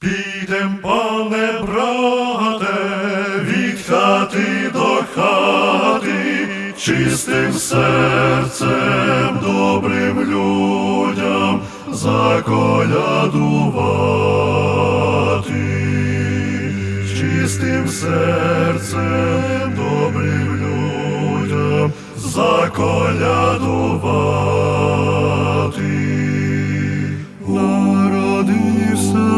Підем, пане брате, від хати до хати, чистим серцем, добрим людям заколядувати, чистим серцем, добрим людям заколядувати. Народився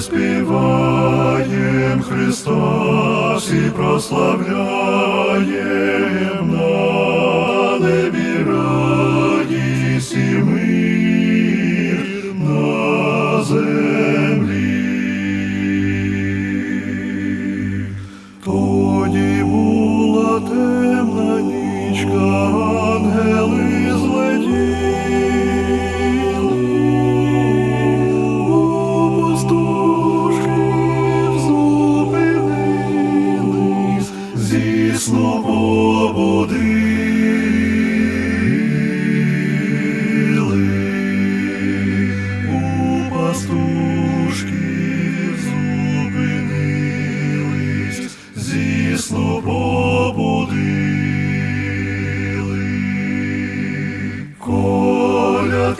співаєм Христос і прославляєм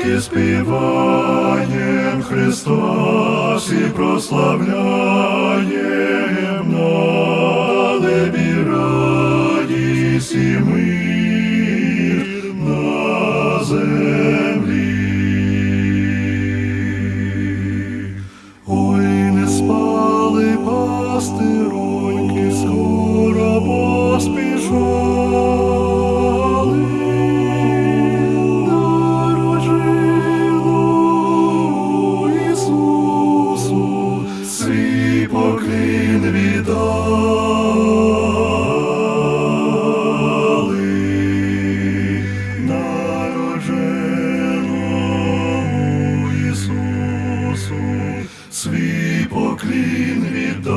Колядки співаєм Христос і прославляєм на небі радість і мир на землі. Ой, не спали пастироньки, скоро поспішали. Поклін віддали. Народженому Ісусу, свій поклін віддали.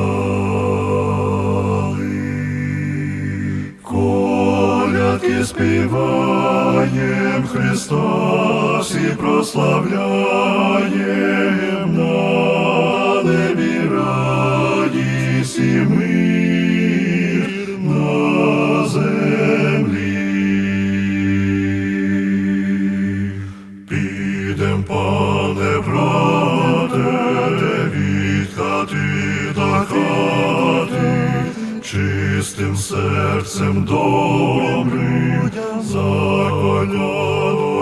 Колядки співаєм Христос і прославляєм Підем, пане брате, від хати до хати, чистим серцем добрим заколя.